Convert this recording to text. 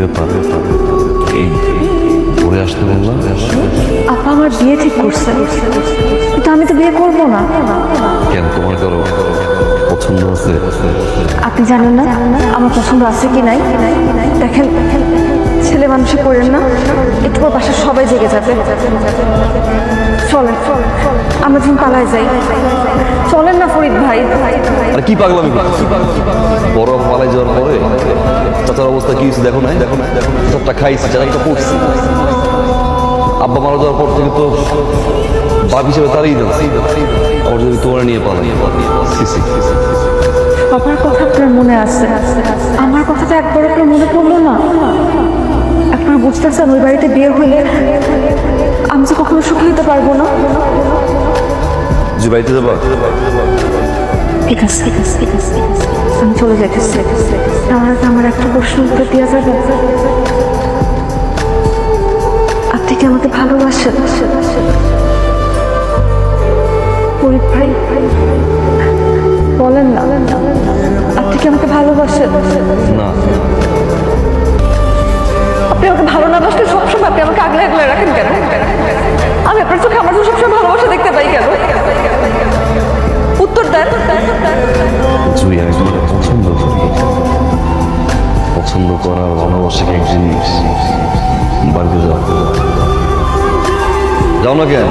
ব্যাপার। এই ঘুরে আসতে বললাম। আপা আমার বিয়ে ঠিক করছে। কিন্তু আমি তো বিয়ে করব না। কেন তোমার কারও পছন্দ আছে? আপনি জানেন না আমার পছন্দ আছে কি নাই? দেখেন ছেলে মানুষে করেন না। পর বাসার সবাই জেগে যাবে। চলেন আমরা যখন পালায় যাই। চলেন না ফরিদ ভাই। আর কি পাগলামি? বড় পালাই যাওয়ার পরে চাচার অবস্থা কি হয়েছে দেখো নাই? দেখো নাই দেখো নাই চারটা খাইছি চারটা পড়ছি আব্বা মারা যাওয়ার পর থেকে তো বাপ হিসেবে তারই যাচ্ছে আমার যদি তোমার নিয়ে সি, সি, সি। আপনার কথা আপনার মনে আছে। আমার কথা তো একবার আপনার মনে পড়ল না? আপনার বুঝতেছেন ওই বাড়িতে বিয়ে হলে আমি তো কখনো সুখী হতে পারব না। যে বাড়িতে যাবা। ঠিক আছে ঠিক আছে ঠিক আছে আমি চলে যেতেছি তাহলে আমার একটা প্রশ্ন উত্তর দেওয়া যাবে। আপনি কি আমাকে ভালোবাসেন? ভাই বলেন না। আপনি কি আমাকে ভালোবাসেন? না। আমাকে ভালো না বাসলে সবসময় আপনি আমাকে আগলে আগলে রাখেন কেন? আমি আপনার চোখে আমার চোখে সবসময় ভালোবাসা দেখতে পাই কেন? উত্তর দেন। জুই আমি তোমাকে পছন্দ করি। পছন্দ করার ভালোবাসা এক জিনিস বাড়িতে যাও যাও না কেন?